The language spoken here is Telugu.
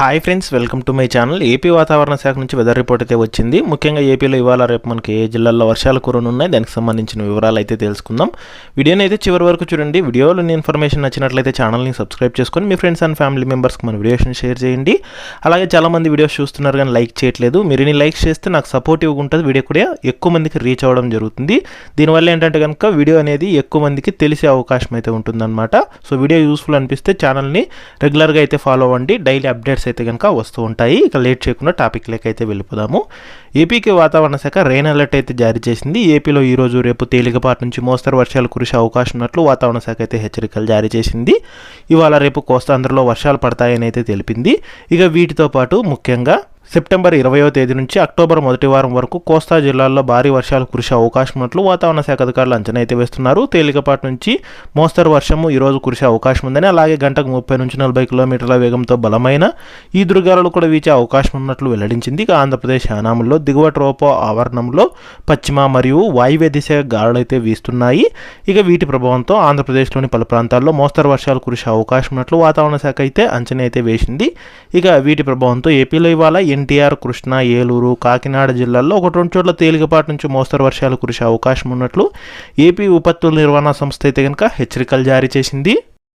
Hi friends welcome to my channel AP వాతావరణ శాఖ నుంచి వెదర్ రిపోర్ట్ అయితే వచ్చింది. ముఖ్యంగా ఏపీలో ఇవాళ రేపు మనకి ఏ జిల్లాల్లో వర్షాలు కురనున్నాయి దానికి సంబంధించిన వివరాలు అయితే తెలుసుకుందాం. వీడియోని అయితే చివరి వరకు చూడండి. వీడియోలోని ఇన్ఫర్మేషన్ నచ్చినట్లయితే ఛానల్ని సబ్స్క్రైబ్ చేసుకొని మీ ఫ్రెండ్స్ అండ్ ఫ్యామిలీ మెంబర్స్కి మన వీడియోస్ని షేర్ చేయండి. అలాగే చాలామంది వీడియోస్ చూస్తున్నారు కానీ లైక్ చేయట్లేదు. మీరు ఇన్ని లైక్స్ చేస్తే నాకు సపోర్టివ్గా ఉంటుంది. వీడియో కూడా ఎక్కువ మందికి రీచ్ అవ్వడం జరుగుతుంది. దీనివల్ల ఏంటంటే కనుక వీడియో అనేది ఎక్కువ మందికి తెలిసే అవకాశం అయితే ఉంటుందన్నమాట. సో వీడియో యూస్ఫుల్ అనిపిస్తే ఛానల్ని రెగ్యులర్గా అయితే ఫాలో అవ్వండి. డైలీ అప్డేట్స్ అయితే కనుక వస్తూ ఉంటాయి. ఇక లేట్ చేయకుండా టాపిక్ లెక్క అయితే వెళ్ళిపోదాము. ఏపీకి వాతావరణ శాఖ రెయిన్ అలర్ట్ అయితే జారీ చేసింది. ఏపీలో ఈ రోజు రేపు తేలికపాటి నుంచి మోస్తరు వర్షాలు కురిసే అవకాశం ఉన్నట్లు వాతావరణ శాఖ అయితే హెచ్చరికలు జారీ చేసింది. ఇవాళ రేపు కోస్తాంధ్రలో వర్షాలు పడతాయని అయితే తెలిపింది. ఇక వీటితో పాటు ముఖ్యంగా సెప్టెంబర్ ఇరవయో తేదీ నుంచి అక్టోబర్ మొదటి వారం వరకు కోస్తా జిల్లాల్లో భారీ వర్షాలు కురిసే అవకాశం ఉన్నట్లు వాతావరణ శాఖ అధికారులు అంచనా అయితే వేస్తున్నారు. తేలికపాటి నుంచి మోస్తరు వర్షము ఈరోజు కురిసే అవకాశం ఉందని అలాగే గంటకు ముప్పై నుంచి నలభై కిలోమీటర్ల వేగంతో బలమైన ఈ దుర్గాలు కూడా వీచే అవకాశం ఉన్నట్లు వెల్లడించింది. ఇక ఆంధ్రప్రదేశ్ యానాముల్లో దిగువ ట్రోపో ఆవరణంలో పశ్చిమ మరియు వాయువ్య దిశ గాలులు అయితే వీస్తున్నాయి. ఇక వీటి ప్రభావంతో ఆంధ్రప్రదేశ్లోని పలు ప్రాంతాల్లో మోస్తరు వర్షాలు కురిసే అవకాశం ఉన్నట్లు వాతావరణ శాఖ అయితే అంచనా అయితే వేసింది. ఇక వీటి ప్రభావంతో ఏపీలో ఇవాళ ఎన్టీఆర్ కృష్ణా ఏలూరు కాకినాడ జిల్లాల్లో ఒక రెండు చోట్ల తేలికపాటి నుంచి మోస్తరు వర్షాలు కురిసే అవకాశం ఉన్నట్లు ఏపీ విపత్తుల నిర్వహణ సంస్థ అయితే కనుక హెచ్చరికలు జారీ చేసింది.